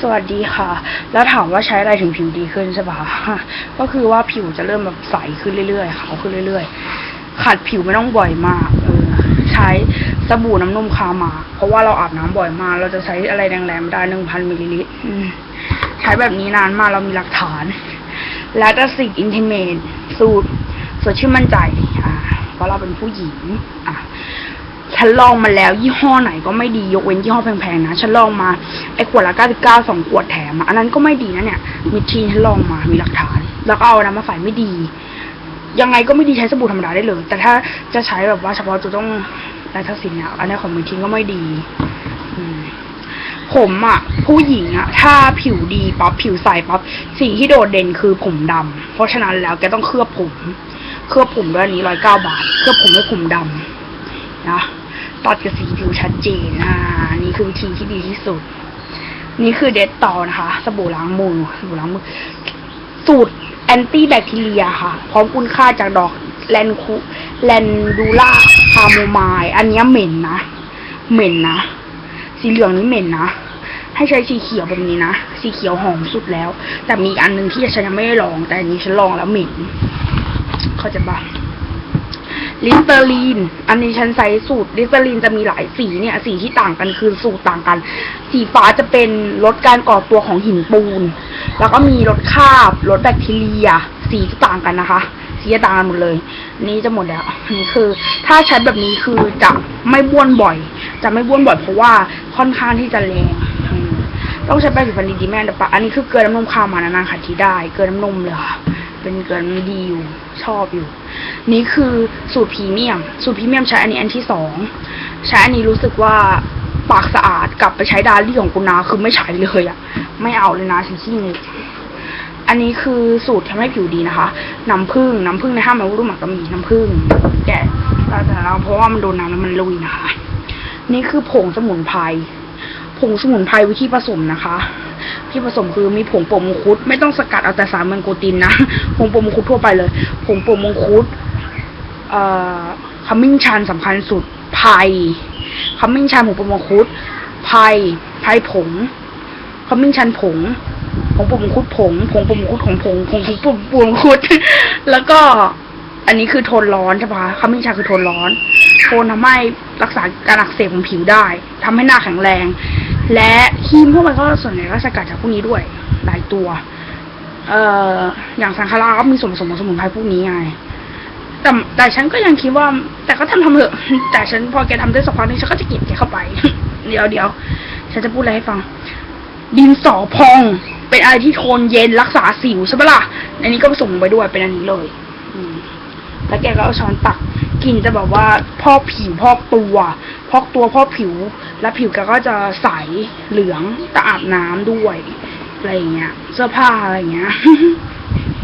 สวัสดีค่ะ แล้วถามว่าใช้อะไรถึงผิวดีขึ้นใช่ปะก็คือว่าผิวจะเริ่มแบบใสขึ้นเรื่อยๆขาวขึ้นเรื่อย ๆ ขัดผิวไม่ต้องบ่อยมากเออใช้สบู่น้ำนมคามา เพราะว่าเราอาบน้ำบ่อยมาก เราจะใช้อะไรแรงๆไม่ได้หนึ่งพันมิลลิลิตรใช้แบบนี้นานมากเรามีหลักฐาน และจะสิกอินเทนเมนสูตรสดชื่นมั่นใจ อ่าเพราะเราเป็นผู้หญิง อะ ฉันลองมาแล้ว ยี่ห้อไหนก็ไม่ดียกเว้นยี่ห้อแพงๆนะฉันลองมาไอ้ขวดละ99สองขวดแถมอันนั้นก็ไม่ดีนะเนี่ยมิทีนฉันลองมามีหลักฐาน แล้วก็เอาน้ำมาใส่ไม่ดี ยังไงก็ไม่ดีใช้สบู่ธรรมดาได้เลย แต่ถ้าจะใช้แบบว่าเฉพาะจุดต้องไลทัสสินเนี่ยอันนี้ของมิทีนก็ไม่ดีผมอะผู้หญิงอะถ้าผิวดีปั๊บผิวใสปั๊บสิ่งที่โดดเด่นคือผมดำเพราะฉะนั้นแล้วแกต้องเคลือบผม เคลือบผมด้วยอันนี้ร้อยเก้าบาท เคลือบผมให้ผมดำนะ ตัดกับสีผิวชัดเจน อ่า นี่คือวิธีที่ดีที่สุด นี่คือเดตตอนะคะ สบู่ล้างมือสบู่ล้างมือ สูตรแอนตี้แบคทีเรียค่ะ พร้อมคุณค่าจากดอกแลนคูแลนดูล่าคาโมไมล์อันนี้เหม็นนะ เหม็นนะ สีเหลืองนี่เหม็นนะ ให้ใช้สีเขียวแบบนี้นะ สีเขียวหอมสุดแล้ว แต่มีอันหนึ่งที่ฉันยังไม่ได้ลอง แต่อันนี้ฉันลองแล้วเหม็น เขาใจะบ้า ลิสเตอรีน อันนี้ฉันใช้สูตรลิสเตอรีนจะมีหลายสีเนี่ย สีที่ต่างกันคือสูตรต่างกัน สีฟ้าจะเป็นลดการก่อตัวของหินปูน แล้วก็มีลดคราบลดแบคทีเรีย สีจะต่างกันนะคะ สีจะต่างกันหมดเลย นี่จะหมดแล้วอันนี่คือ ถ้าใช้แบบนี้คือจะไม่บ้วนบ่อย จะไม่บ้วนบ่อยเพราะว่าค่อนข้างที่จะแรงต้องใช้แป้งสีฟันดีๆแม่แต่ปะอันนี้คือเกลือน้ำนมข้าวมานานๆขัดทีได้ เกลือน้ำนมเลยค่ะ เป็นเกลือน้ำดีอยู่ ชอบอยู่ นี่คือสูตรพรีเมียม สูตรพรีเมียมใช้อันนี้อันที่สองใช้อันนี้รู้สึกว่าปากสะอาดกลับไปใช้ดาลี่ของคุณนาคือไม่ใช้เลยอะไม่เอาเลยนะฉันขี้งกอันนี้คือสูตรทำให้ผิวดีนะคะน้ำผึ้งน้ำผึ้งในห้างมันรูปหมักก็มีน้ำผึ้งแกะแต่เราเพราะว่ามันโดนน้ำแล้วมันลุยนะคะ นี่คือผงสมุนไพรผงสมุนไพรวิธีผสมนะคะ ที่ผสมคือมีผงโปมมงคุด ไม่ต้องสกัดเอาแต่สารแมงโกตินนะ ผงโปมมงคุดทั่วไปเลยผงโปมมงคุดเอ่อขมิ้นชันสำคัญสุดไผ่ขมิ้นชันผงโปมมงคุดไผ่ไผ่ผงขมิ้นชันผงผงโปมมงคุดผงผงโปมมงคุดของผงผงผงโปมโมมงคุด แล้วก็อันนี้คือโทนร้อนใช่ปะขมิ้นชันคือโทนร้อน โทนทำให้รักษาการอักเสบของผิวได้ทำให้หน้าแข็งแรง และครีมพวกมันก็ส่วนใหญ่ก็สกัดจากพวกนี้ด้วย หลายตัว เอ่ออย่างสังคาราก็มีส่วนผสมของสมุนไพรพวกนี้ไงแต่แต่ฉันก็ยังคิดว่า แต่ก็ทำทำเถอะ แต่ฉันพอแกทำได้สักพักนึงฉันก็จะเก็บแกเข้าไป เดี๋ยวเดี๋ยวฉันจะพูดอะไรให้ฟัง ดินสอพอง เป็นอะไรที่โทนเย็นรักษาสิวใช่ปะล่ะอันนี้ก็ผสมลงไปด้วยเป็นอันนี้เลย อืมแล้วแกก็เอาช้อนตัก กลิ่นจะแบบว่าพอกผิวพอกตัวพอกตัวพอกผิว แล้วผิวแกก็จะใสเหลืองตะอาบน้ำด้วยอะไรเงี้ย เสื้อผ้าอะไรเงี้ย